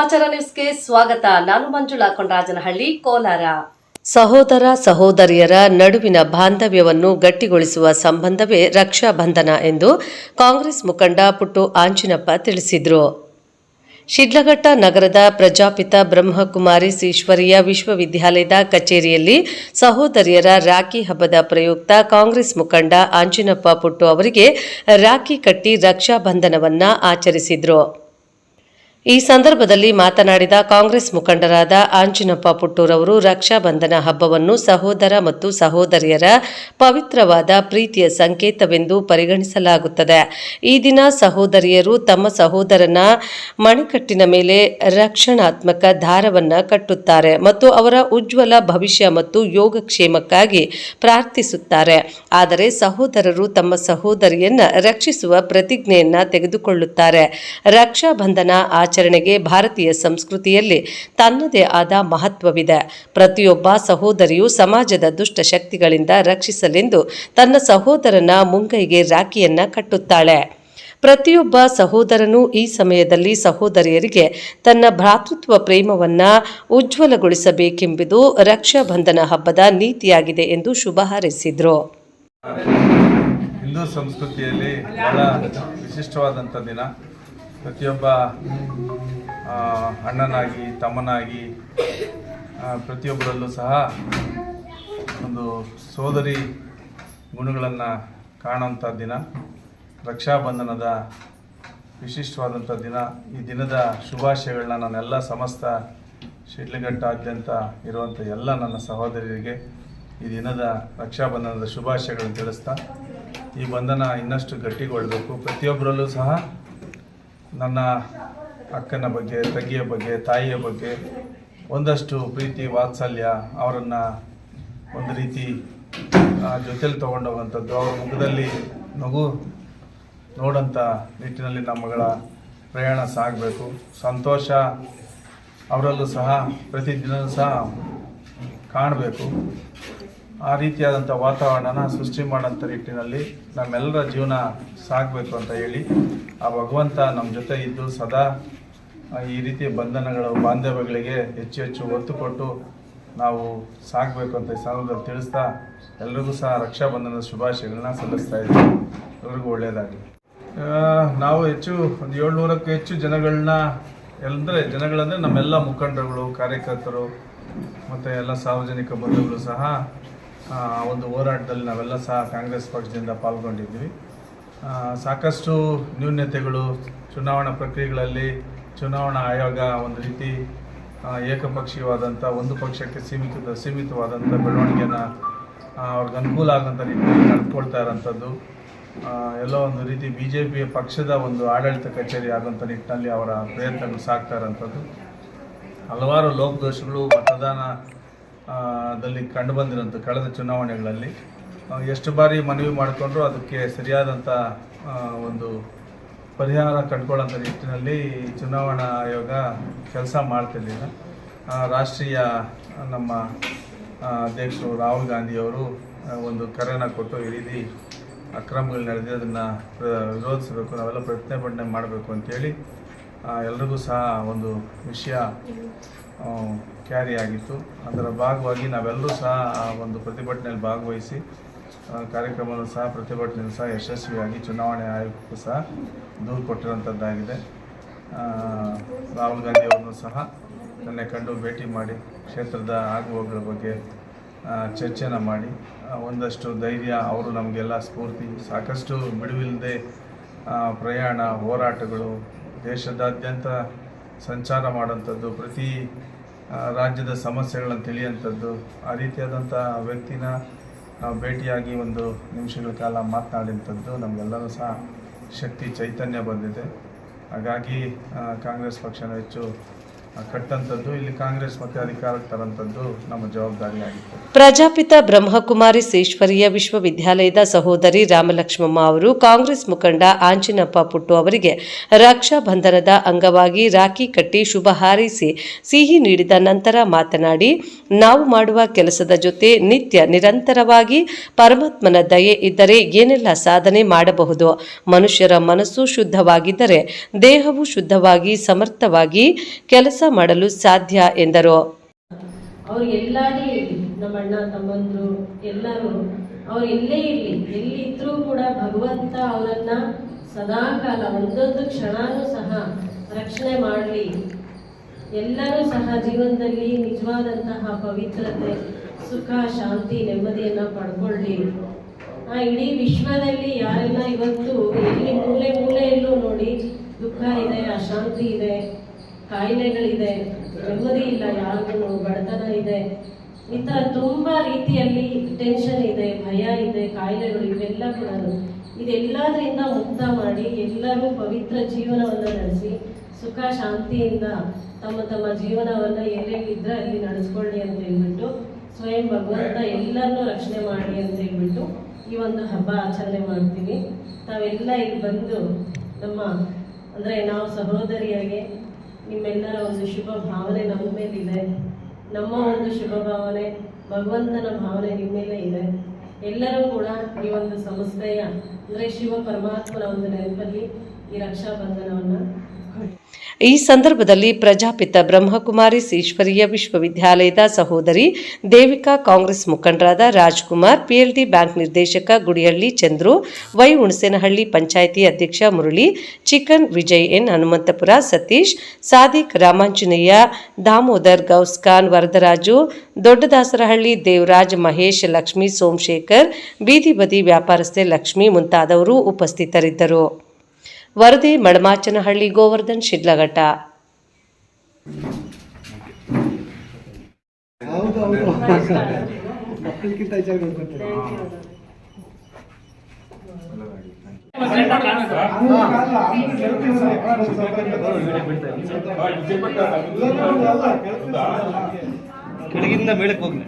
ಸಮಾಚಾರ ನ್ಯೂಸ್ಗೆ ಸ್ವಾಗತ. ನಾನು ಮಂಜುಳಾ ಕೊಂಡರಾಜನಹಳ್ಳಿ ಕೋಲಾರ. ಸಹೋದರ ಸಹೋದರಿಯರ ನಡುವಿನ ಬಾಂಧವ್ಯವನ್ನು ಗಟ್ಟಿಗೊಳಿಸುವ ಸಂಬಂಧವೇ ರಕ್ಷಾ ಬಂಧನ ಎಂದು ಕಾಂಗ್ರೆಸ್ ಮುಖಂಡ ಪುಟ್ಟು ಆಂಜಿನಪ್ಪ ತಿಳಿಸಿದರು. ಶಿಡ್ಲಘಟ್ಟ ನಗರದ ಪ್ರಜಾಪಿತ ಬ್ರಹ್ಮಕುಮಾರಿ ಈಶ್ವರೀಯ ವಿಶ್ವವಿದ್ಯಾಲಯದ ಕಚೇರಿಯಲ್ಲಿ ಸಹೋದರಿಯರ ರಾಖಿ ಹಬ್ಬದ ಪ್ರಯುಕ್ತ ಕಾಂಗ್ರೆಸ್ ಮುಖಂಡ ಆಂಜಿನಪ್ಪ ಪುಟ್ಟು ಅವರಿಗೆ ರಾಖಿ ಕಟ್ಟಿ ರಕ್ಷಾ ಬಂಧನವನ್ನು ಆಚರಿಸಿದ್ರು. ಈ ಸಂದರ್ಭದಲ್ಲಿ ಮಾತನಾಡಿದ ಕಾಂಗ್ರೆಸ್ ಮುಖಂಡರಾದ ಆಂಜಿನಪ್ಪ ಪುಟ್ಟೂರವರು ರಕ್ಷಾಬಂಧನ ಹಬ್ಬವನ್ನು ಸಹೋದರ ಮತ್ತು ಸಹೋದರಿಯರ ಪವಿತ್ರವಾದ ಪ್ರೀತಿಯ ಸಂಕೇತವೆಂದು ಪರಿಗಣಿಸಲಾಗುತ್ತದೆ. ಈ ದಿನ ಸಹೋದರಿಯರು ತಮ್ಮ ಸಹೋದರನ ಮಣಿಕಟ್ಟಿನ ಮೇಲೆ ರಕ್ಷಣಾತ್ಮಕ ದಾರವನ್ನು ಕಟ್ಟುತ್ತಾರೆ ಮತ್ತು ಅವರ ಉಜ್ವಲ ಭವಿಷ್ಯ ಮತ್ತು ಯೋಗಕ್ಷೇಮಕ್ಕಾಗಿ ಪ್ರಾರ್ಥಿಸುತ್ತಾರೆ. ಆದರೆ ಸಹೋದರರು ತಮ್ಮ ಸಹೋದರಿಯನ್ನ ರಕ್ಷಿಸುವ ಪ್ರತಿಜ್ಞೆಯನ್ನು ತೆಗೆದುಕೊಳ್ಳುತ್ತಾರೆ. ರಕ್ಷಾಬಂಧನ ಆಚರಣೆಗೆ ಭಾರತೀಯ ಸಂಸ್ಕೃತಿಯಲ್ಲಿ ತನ್ನದೇ ಆದ ಮಹತ್ವವಿದೆ. ಪ್ರತಿಯೊಬ್ಬ ಸಹೋದರಿಯು ಸಮಾಜದ ದುಷ್ಟ ಶಕ್ತಿಗಳಿಂದ ರಕ್ಷಿಸಲೆಂದು ತನ್ನ ಸಹೋದರನ ಮುಂಗೈಗೆ ರಾಖಿಯನ್ನ ಕಟ್ಟುತ್ತಾಳೆ. ಪ್ರತಿಯೊಬ್ಬ ಸಹೋದರನೂ ಈ ಸಮಯದಲ್ಲಿ ಸಹೋದರಿಯರಿಗೆ ತನ್ನ ಭ್ರಾತೃತ್ವ ಪ್ರೇಮವನ್ನ ಉಜ್ವಲಗೊಳಿಸಬೇಕೆಂಬುದು ರಕ್ಷಾಬಂಧನ ಹಬ್ಬದ ನೀತಿಯಾಗಿದೆ ಎಂದು ಶುಭ ಹಾರೈಸಿದರು. ಹಿಂದೂ ಸಂಸ್ಕೃತಿಯಲ್ಲಿ ಬಹಳ ವಿಶಿಷ್ಟವಾದಂಥ ದಿನ. ಪ್ರತಿಯೊಬ್ಬ ಅಣ್ಣನಾಗಿ, ತಮ್ಮನಾಗಿ ಪ್ರತಿಯೊಬ್ಬರಲ್ಲೂ ಸಹ ಒಂದು ಸೋದರಿ ಗುಣಗಳನ್ನು ಕಾಣುವಂಥ ದಿನ, ರಕ್ಷಾಬಂಧನದ ವಿಶಿಷ್ಟವಾದಂಥ ದಿನ, ಈ ದಿನದ ಶುಭಾಶಯಗಳನ್ನ ನಾನೆಲ್ಲ ಸಮಸ್ತ ಶಿಡ್ಲಘಟ್ಟಾದ್ಯಂತ ಇರುವಂಥ ಎಲ್ಲ ನನ್ನ ಸಹೋದರಿಯರಿಗೆ ಈ ದಿನದ ರಕ್ಷಾಬಂಧನದ ಶುಭಾಶಯಗಳನ್ನು ತಿಳಿಸ್ತಾ, ಈ ಬಂಧನ ಇನ್ನಷ್ಟು ಗಟ್ಟಿಗೊಳ್ಳಬೇಕು ಪ್ರತಿಯೊಬ್ಬರಲ್ಲೂ ಸಹ ನನ್ನ ಅಕ್ಕನ ಬಗ್ಗೆ, ತಂಗಿಯ ಬಗ್ಗೆ, ತಾಯಿಯ ಬಗ್ಗೆ ಒಂದಷ್ಟು ಪ್ರೀತಿ, ವಾತ್ಸಲ್ಯ ಅವರನ್ನು ಒಂದು ರೀತಿ ಜೊತೆಲಿ ತೊಗೊಂಡೋಗುವಂಥದ್ದು. ಅವರ ಮುಖದಲ್ಲಿ ನಗು ನೋಡಂಥ ನಿಟ್ಟಿನಲ್ಲಿ ನಮ್ಮ ಮಗಳ ಪ್ರಯಾಣ ಸಾಗಬೇಕು. ಸಂತೋಷ ಅವರಲ್ಲೂ ಸಹ ಪ್ರತಿದಿನ ಸಹ ಕಾಣಬೇಕು. ಆ ರೀತಿಯಾದಂಥ ವಾತಾವರಣನ ಸೃಷ್ಟಿ ಮಾಡೋಂಥ ನಿಟ್ಟಿನಲ್ಲಿ ನಮ್ಮೆಲ್ಲರ ಜೀವನ ಸಾಗಬೇಕು ಅಂತ ಹೇಳಿ ಆ ಭಗವಂತ ನಮ್ಮ ಜೊತೆ ಇದ್ದು ಸದಾ ಈ ರೀತಿಯ ಬಂಧನಗಳು, ಬಾಂಧವ್ಯಗಳಿಗೆ ಹೆಚ್ಚು ಹೆಚ್ಚು ಒತ್ತು ಕೊಟ್ಟು ನಾವು ಸಾಗಬೇಕು ಅಂತ ಈ ಸಂದರ್ಭದಲ್ಲಿ ತಿಳಿಸ್ತಾ ಎಲ್ರಿಗೂ ಸಹ ರಕ್ಷಾಬಂಧನದ ಶುಭಾಶಯಗಳನ್ನ ಸಲ್ಲಿಸ್ತಾ ಇದ್ದೀವಿ ಎಲ್ರಿಗೂ ಒಳ್ಳೆಯದಾಗಲಿ. ನಾವು ಹೆಚ್ಚು ಒಂದು ಏಳ್ನೂರಕ್ಕೂ ಹೆಚ್ಚು ಜನಗಳನ್ನ ಅಂದರೆ ಜನಗಳಂದರೆ ನಮ್ಮೆಲ್ಲ ಮುಖಂಡರುಗಳು, ಕಾರ್ಯಕರ್ತರು, ಮತ್ತು ಎಲ್ಲ ಸಾರ್ವಜನಿಕ ಬಂಧುಗಳು ಸಹ ಒಂದು ಹೋರಾಟದಲ್ಲಿ ನಾವೆಲ್ಲ ಸಹ ಕಾಂಗ್ರೆಸ್ ಪಕ್ಷದಿಂದ ಪಾಲ್ಗೊಂಡಿದ್ವಿ ಸಾಕಷ್ಟು ನ್ಯೂನ್ಯತೆಗಳು ಚುನಾವಣಾ ಪ್ರಕ್ರಿಯೆಗಳಲ್ಲಿ ಚುನಾವಣಾ ಆಯೋಗ ಒಂದು ರೀತಿ ಏಕಪಕ್ಷೀಯವಾದಂಥ, ಒಂದು ಪಕ್ಷಕ್ಕೆ ಸೀಮಿತ ಸೀಮಿತವಾದಂಥ ಬೆಳವಣಿಗೆನ ಅವ್ರಿಗೆ ಅನುಕೂಲ ಆಗೋಂಥ ನಿಟ್ಟಿನಲ್ಲಿ ನಡ್ಕೊಳ್ತಾ ಇರೋಂಥದ್ದು. ಎಲ್ಲ ಒಂದು ರೀತಿ ಬಿ ಜೆ ಪಿಯ ಪಕ್ಷದ ಒಂದು ಆಡಳಿತ ಕಚೇರಿ ಆಗೋಂಥ ನಿಟ್ಟಿನಲ್ಲಿ ಅವರ ಪ್ರಯತ್ನಗಳು ಸಾಕ್ತಾ ಇರೋಂಥದ್ದು. ಹಲವಾರು ಲೋಪದೋಷಗಳು ಮತದಾನ ದಲ್ಲಿ ಕಂಡು ಬಂದಿರೋಂಥ ಕಳೆದ ಚುನಾವಣೆಗಳಲ್ಲಿ ಎಷ್ಟು ಬಾರಿ ಮನವಿ ಮಾಡಿಕೊಂಡ್ರು ಅದಕ್ಕೆ ಸರಿಯಾದಂಥ ಒಂದು ಪರಿಹಾರ ಕಂಡುಕೊಳ್ಳೋಂಥ ನಿಟ್ಟಿನಲ್ಲಿ ಚುನಾವಣಾ ಆಯೋಗ ಕೆಲಸ ಮಾಡ್ತಿರ್ಲಿಲ್ಲ. ರಾಷ್ಟ್ರೀಯ ನಮ್ಮ ಅಧ್ಯಕ್ಷರು ರಾಹುಲ್ ಗಾಂಧಿಯವರು ಒಂದು ಕರೆನ ಕೊಟ್ಟು ಈ ರೀತಿ ಅಕ್ರಮಗಳು ನಡೆದಿದೆ, ಅದನ್ನು ವಿರೋಧಿಸಬೇಕು, ನಾವೆಲ್ಲ ಪ್ರತಿಭಟನೆ ಮಾಡಬೇಕು ಅಂತೇಳಿ ಎಲ್ರಿಗೂ ಸಹ ಒಂದು ವಿಷಯ ಕ್ಯಾರಿ ಆಗಿತ್ತು. ಅದರ ಭಾಗವಾಗಿ ನಾವೆಲ್ಲರೂ ಸಹ ಆ ಒಂದು ಪ್ರತಿಭಟನೆಯಲ್ಲಿ ಭಾಗವಹಿಸಿ ಕಾರ್ಯಕ್ರಮವನ್ನು ಸಹ, ಪ್ರತಿಭಟನೆಯನ್ನು ಸಹ ಯಶಸ್ವಿಯಾಗಿ ಚುನಾವಣೆ ಆಯೋಗಕ್ಕೂ ಸಹ ದೂರು ಕೊಟ್ಟಿರುವಂಥದ್ದಾಗಿದೆ. ರಾಹುಲ್ ಗಾಂಧಿ ಅವರನ್ನು ಸಹ ನನ್ನ ಕಂಡು ಭೇಟಿ ಮಾಡಿ, ಕ್ಷೇತ್ರದ ಆಗುವಗಳ ಬಗ್ಗೆ ಚರ್ಚೆನ ಮಾಡಿ ಒಂದಷ್ಟು ಧೈರ್ಯ, ಅವರು ನಮಗೆಲ್ಲ ಸ್ಫೂರ್ತಿ, ಸಾಕಷ್ಟು ಬಿಡುವಿಲ್ಲದೆ ಪ್ರಯಾಣ, ಹೋರಾಟಗಳು ದೇಶದಾದ್ಯಂತ ಸಂಚಾರ ಮಾಡೋಂಥದ್ದು ಪ್ರತಿ ರಾಜ್ಯದ ಸಮಸ್ಯೆಗಳನ್ನು ತಿಳಿಯೋಂಥದ್ದು ಆ ರೀತಿಯಾದಂಥ ವ್ಯಕ್ತಿನ ಭೇಟಿಯಾಗಿ ಒಂದು ನಿಮಿಷಗಳ ಕಾಲ ಮಾತನಾಡಿದಂಥದ್ದು ನಮಗೆಲ್ಲರೂ ಸಹ ಶಕ್ತಿ, ಚೈತನ್ಯ ಬಂದಿದೆ. ಹಾಗಾಗಿ ಕಾಂಗ್ರೆಸ್ ಪಕ್ಷನ ಹೆಚ್ಚು ಇಲ್ಲಿ ಕಾಂಗ್ರೆಸ್ ಮತ್ತೆ ಅಧಿಕಾರಕ್ಕೆ ತರಂಥದ್ದು ನಮ್ಮ ಜವಾಬ್ದಾರಿಯಾಗಿತ್ತು. ಪ್ರಜಾಪಿತ ಬ್ರಹ್ಮಕುಮಾರಿ ಸೇಶ್ವರಿಯ ವಿಶ್ವವಿದ್ಯಾಲಯದ ಸಹೋದರಿ ರಾಮಲಕ್ಷ್ಮಮ್ಮ ಅವರು ಕಾಂಗ್ರೆಸ್ ಮುಖಂಡ ಆಂಜಿನಪ್ಪ ಪುಟ್ಟು ಅವರಿಗೆ ರಕ್ಷಾ ಬಂಧನದ ಅಂಗವಾಗಿ ರಾಖಿ ಕಟ್ಟಿ ಶುಭ ಹಾರೈಸಿ ಸಿಹಿ ನೀಡಿದ ನಂತರ ಮಾತನಾಡಿ, ನಾವು ಮಾಡುವ ಕೆಲಸದ ಜೊತೆ ನಿತ್ಯ ನಿರಂತರವಾಗಿ ಪರಮಾತ್ಮನ ದಯೆ ಇದ್ದರೆ ಏನೆಲ್ಲ ಸಾಧನೆ ಮಾಡಬಹುದು? ಮನುಷ್ಯರ ಮನಸ್ಸು ಶುದ್ಧವಾಗಿದ್ದರೆ, ದೇಹವು ಶುದ್ಧವಾಗಿ ಸಮರ್ಥವಾಗಿ ಕೆಲಸ ಮಾಡಲು ಸಾಧ್ಯ ಎಂದರು. ಅವ್ರು ಎಲ್ಲಾರೇ ಇರಲಿ, ನಮ್ಮ ಅಣ್ಣ, ತಮ್ಮಂದ್ರು, ಎಲ್ಲರೂ. ಅವ್ರು ಎಲ್ಲೇ ಇರಲಿ, ಎಲ್ಲಿದ್ರೂ ಕೂಡ ಭಗವಂತ ಅವರನ್ನ ಸದಾಕಾಲ ಒಂದೊಂದು ಕ್ಷಣನೂ ಸಹ ರಕ್ಷಣೆ ಮಾಡಲಿ. ಎಲ್ಲರೂ ಸಹ ಜೀವನದಲ್ಲಿ ನಿಜವಾದಂತಹ ಪವಿತ್ರತೆ, ಸುಖ, ಶಾಂತಿ, ನೆಮ್ಮದಿಯನ್ನು ಪಡ್ಕೊಳ್ಳಿ. ಆ ಇಡೀ ವಿಶ್ವದಲ್ಲಿ ಯಾರೆಲ್ಲ ಇವತ್ತು ಎಲ್ಲಿ ಮೂಲೆ ಮೂಲೆಯಲ್ಲೂ ನೋಡಿ ದುಃಖ ಇದೆ, ಅಶಾಂತಿ ಇದೆ ಕಾಯಿಲೆಗಳಿದೆ, ನೆಮ್ಮದಿ ಇಲ್ಲ, ಯಾರಿಗೂ ಬಡತನ ಇದೆ. ಈ ಥರ ತುಂಬ ರೀತಿಯಲ್ಲಿ ಟೆನ್ಷನ್ ಇದೆ, ಭಯ ಇದೆ, ಕಾಯಿಲೆಗಳು ಇವೆಲ್ಲ ಕೂಡ. ಇದೆಲ್ಲದರಿಂದ ಮುಕ್ತ ಮಾಡಿ ಎಲ್ಲರೂ ಪವಿತ್ರ ಜೀವನವನ್ನು ನಡೆಸಿ, ಸುಖ, ಶಾಂತಿಯಿಂದ ತಮ್ಮ ತಮ್ಮ ಜೀವನವನ್ನು ಎಲ್ಲೆಲ್ಲಿದ್ರೆ ಅಲ್ಲಿ ನಡೆಸ್ಕೊಳ್ಳಿ ಅಂತ ಹೇಳ್ಬಿಟ್ಟು, ಸ್ವಯಂ ಭಗವಂತ ಎಲ್ಲರನ್ನೂ ರಕ್ಷಣೆ ಮಾಡಿ ಅಂತ ಹೇಳ್ಬಿಟ್ಟು ಈ ಒಂದು ಹಬ್ಬ ಆಚರಣೆ ಮಾಡ್ತೀವಿ. ತಾವೆಲ್ಲ ಇಲ್ಲಿ ಬಂದು ನಮ್ಮ, ಅಂದರೆ ನಾವು ಸಹೋದರಿಯರಿಗೆ ನಿಮ್ಮೆಲ್ಲರ ಒಂದು ಶುಭ ಭಾವನೆ ನಮ್ಮ ಮೇಲಿದೆ ನಮ್ಮ ಒಂದು ಶುಭ ಭಾವನೆ, ಭಗವಂತನ ಭಾವನೆ ನಿಮ್ಮ ಮೇಲೆ ಇದೆ. ಎಲ್ಲರೂ ಕೂಡ ಈ ಒಂದು ಸಂಸ್ಥೆಯ ಅಂದರೆ ಶಿವ ಪರಮಾತ್ಮನ ಒಂದು ನೆನಪಲ್ಲಿ ಈ ರಕ್ಷಾ ಬಂಧನವನ್ನು ಈ ಸಂದರ್ಭದಲ್ಲಿ ಪ್ರಜಾಪಿತ ಬ್ರಹ್ಮಕುಮಾರಿ ಈಶ್ವರೀಯ ವಿಶ್ವವಿದ್ಯಾಲಯದ ಸಹೋದರಿ ದೇವಿಕಾ ಕಾಂಗ್ರೆಸ್ ಮುಖಂಡರಾದ ರಾಜ್ಕುಮಾರ್, ಪಿಎಲ್ಡಿ ಬ್ಯಾಂಕ್ ನಿರ್ದೇಶಕ ಗುಡಿಹಳ್ಳಿ ಚಂದ್ರು ವೈ ಹುಣಸೇನಹಳ್ಳಿ ಪಂಚಾಯಿತಿ ಅಧ್ಯಕ್ಷ ಮುರಳಿ, ಚಿಕನ್ ವಿಜಯ್ ಎನ್, ಹನುಮಂತಪುರ ಸತೀಶ್, ಸಾದಿಕ್ ರಾಮಾಂಜನೇಯ, ದಾಮೋದರ್ ಗೌಸ್ಖಾನ್ ವರದರಾಜು, ದೊಡ್ಡದಾಸರಹಳ್ಳಿ ದೇವರಾಜ್ ಮಹೇಶ್, ಲಕ್ಷ್ಮೀ ಸೋಮಶೇಖರ್ ಬೀದಿ ಬದಿ ವ್ಯಾಪಾರಸ್ಥೆ ಲಕ್ಷ್ಮಿ ಮುಂತಾದವರು ಉಪಸ್ಥಿತರಿದ್ದರು. ವರದಿ ಮಡಮಾಚನಹಳ್ಳಿ ಗೋವರ್ಧನ್ ಶಿಡ್ಲಘಟ್ಟ. ಕೆಳಗಿಂದ ಮೇಳಕ್ಕೆ ಹೋಗ್ಲಿ.